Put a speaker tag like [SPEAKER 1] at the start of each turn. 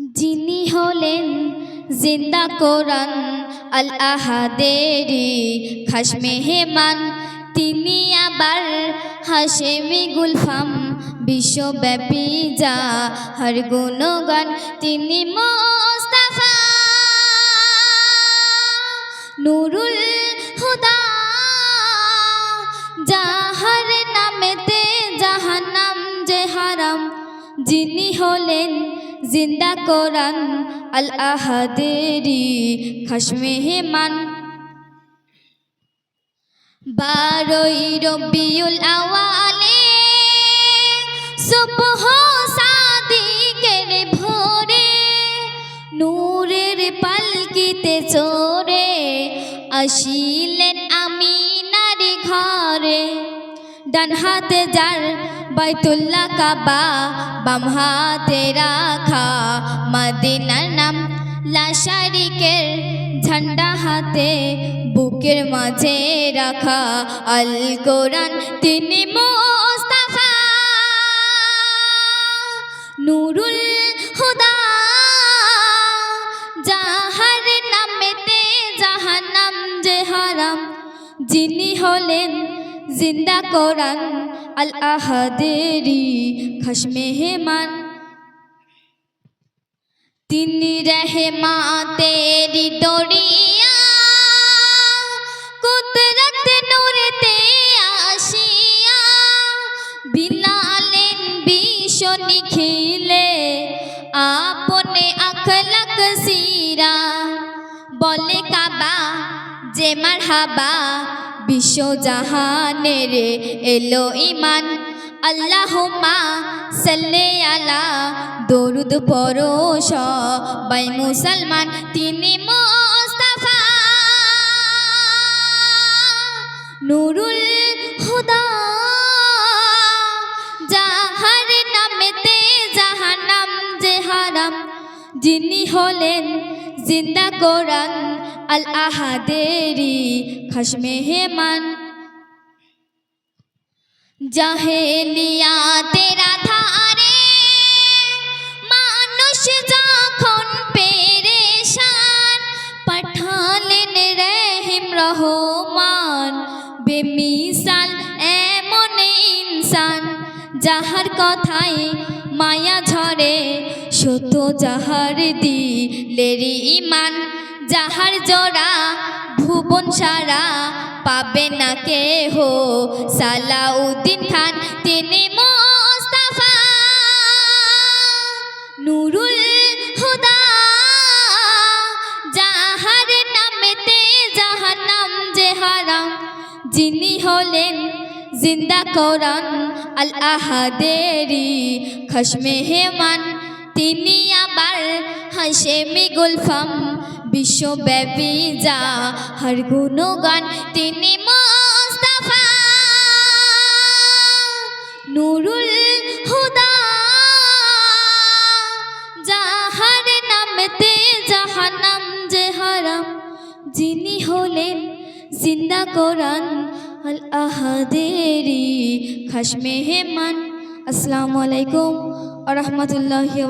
[SPEAKER 1] যিনি হলেন জিন্দা কোরআন আল আহাদেরি, খাস মেহমান। তিনি আবার হাশেমি গুলফাম, বিশ্বব্যাপী যা হর গুণগান। তিনি মোস্তাফা নুরুল হুদা, যাহার নামেতে জাহান্নাম যে হারাম। যিনি হলেন জিন্দা কোরআন আল আহাদেরি খাস মেহমান বারোই রবিউল আওয়ালে সুবহ সাদিকের ভোরে, নূরের পালকিতে চোরে আসিলেন আমি নারী ঘরে। ডান হাতে যার বাইতুল্লাহ কাবা, বাম হাতে রাখা মদিনার নাম। লাশারিকের ঝান্ডা হাতে, বুকের মাঝে রাখা আল কোরআন। তিনি নুরুল নামেতে যিনি হলেন জিন্দা কোরআন আল আহাদেরি খাস মেহমান তিনি রহমাতেরি দরিয়া কুদরত নূরেতে আসিয়া বিলালেন বিষ নিখিলে আপনে আখলাক সিরা বলে কাবা যে মারহাবা বিশ্ব জাহানের এলো ইমান আল্লাহুম্মা সাল্লি আলা দরুদ পরো সবাই মুসলমান, তিনি মোস্তাফা। নুরুল হুদা, যাহার নামেতে জাহান্নাম যে হারাম, যিনি হলেন জিন্দা কোরআন আল আহাদেরি। খাস মেহমান। জাহেলিয়া তেরা ধারে মানুষ যখন পেরেশান, পাঠালেন রহিম রহমান। বেমিসাল এমন ইনসান, যাহার কথায় মায়া ঝরে সত যাহার দিলেরি ইমান। যাহার জরা ভুবন সারা পাবে না কেহ। সালাউদ্দিন খান, তিনি মোস্তাফা। নুরুল হুদা, যাহার নামেতে জাহান্নাম যে হারাম, যিনি হলেন জিন্দা কোরআন আল আহাদেরি খাস মেহমান তিনি আবার হাসেমি গুলফাম বিশ্বব্যাপী যা হর গুণগান তিনি মোস্তাফা। নুরুল হুদা। যাহার নামেতে জাহান্নাম যে হারাম, যিনি হলেন জিন্দা কোরআন আল আহাদেরি খাস মেহমান। আসসালামু আলাইকুম আ রহমতুল্লাহি